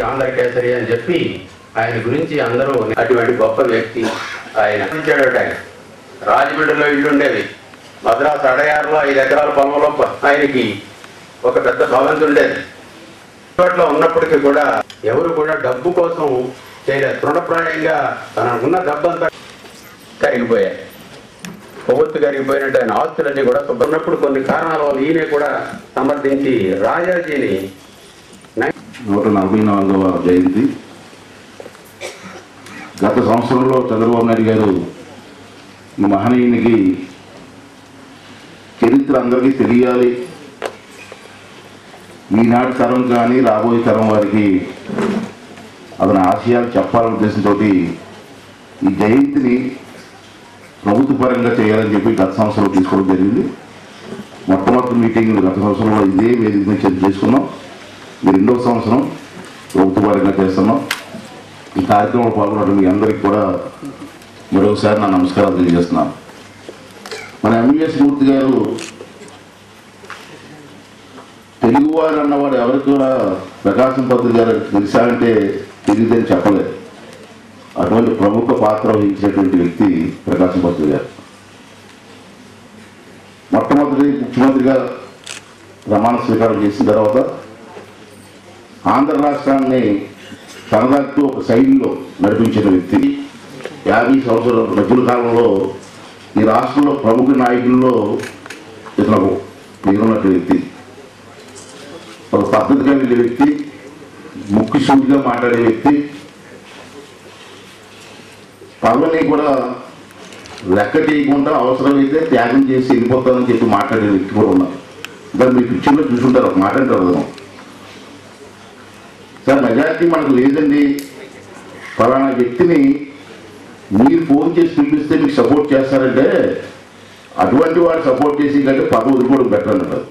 ఆంధ్రకేసరి అని చెప్పి ఆయన గురించి అందరూ అటువంటి గొప్ప వ్యక్తి ఆయన. ఆయన. రాజమండ్రిలో ఇల్లు ఉండేవి. మద్రాసు అడయారులో ఐదు ఎకరాల పొలంలో ఆయనకి ఒక పెద్ద భవంతి ఉండేది. ఇప్పట్లో ఉన్నప్పటికీ కూడా ఎవరు కూడా డబ్బు కోసం చేయలేదు. తృణప్రాయంగా తనకున్న డబ్బంతా కరిగిపోయాయి. కొవ్వొత్తు కరిగిపోయినట్టు ఆయన ఆస్తులన్నీ కూడా ఉన్నప్పుడు కొన్ని కారణాల వల్ల ఈయన కూడా సమర్థించి రాజాజీని నూట నలభై నాలుగవ జయంతి. గత సంవత్సరంలో చంద్రబాబు నాయుడు గారు మహనీయునికి చరిత్ర అందరికీ తెలియాలి. ఈనాటి తరం కానీ రాబోయే తరం వారికి అతని ఆశయాలు చెప్పాలనే ఉద్దేశంతో ఈ జయంతిని ప్రభుత్వ పరంగా చేయాలని చెప్పి గత సంవత్సరం తీసుకోవడం జరిగింది. మొట్టమొదటి మీటింగ్ గత సంవత్సరంలో ఇదే వేదిక మీద చేసుకున్నాం. ఈ రెండో సంవత్సరం ప్రభుత్వ వారిగా చేస్తున్నాం. ఈ కార్యక్రమంలో పాల్గొనడం మీ అందరికీ కూడా మరొకసారి నా నమస్కారాలు తెలియజేస్తున్నాను. మన ఎంవిఎస్ మూర్తి గారు తెలుగువారు అన్నవాడు ఎవరికి కూడా ప్రకాశం పత్రి గారు తెలుసా అంటే తెలియదని చెప్పలేదు. అటువంటి ప్రముఖ పాత్ర వహించినటువంటి వ్యక్తి ప్రకాశం పత్రి గారు. మొట్టమొదటి ముఖ్యమంత్రిగా ప్రమాణ స్వీకారం చేసిన తర్వాత ఆంధ్ర రాష్ట్రాన్ని తనదట్టు ఒక శైలిలో నడిపించిన వ్యక్తి. యాభై సంవత్సరాల మధ్యల కాలంలో ఈ రాష్ట్రంలో ప్రముఖ నాయకుల్లో ఇతను పేరున్నటువంటి వ్యక్తి. ఒక పద్ధతిగా వెళ్ళే వ్యక్తి ముక్కు సూటిగా మాట్లాడే వ్యక్తి. పదవిని కూడా లెక్క చేయకుండా అవసరమైతే త్యాగం చేసి వెళ్ళిపోతానని చెప్పి మాట్లాడే వ్యక్తి కూడా ఉన్నారు. దాన్ని మీ పిక్చర్లో చూసుంటారు ఒక మాట అంటారు సార్ మెజారిటీ మనకు లేదండి. ఫలానా వ్యక్తిని మీరు ఫోన్ చేసి పిలిపిస్తే మీకు సపోర్ట్ చేస్తారంటే అటువంటి వాడు సపోర్ట్ చేసి కంటే పదవి కూడా బెటర్ అంటారు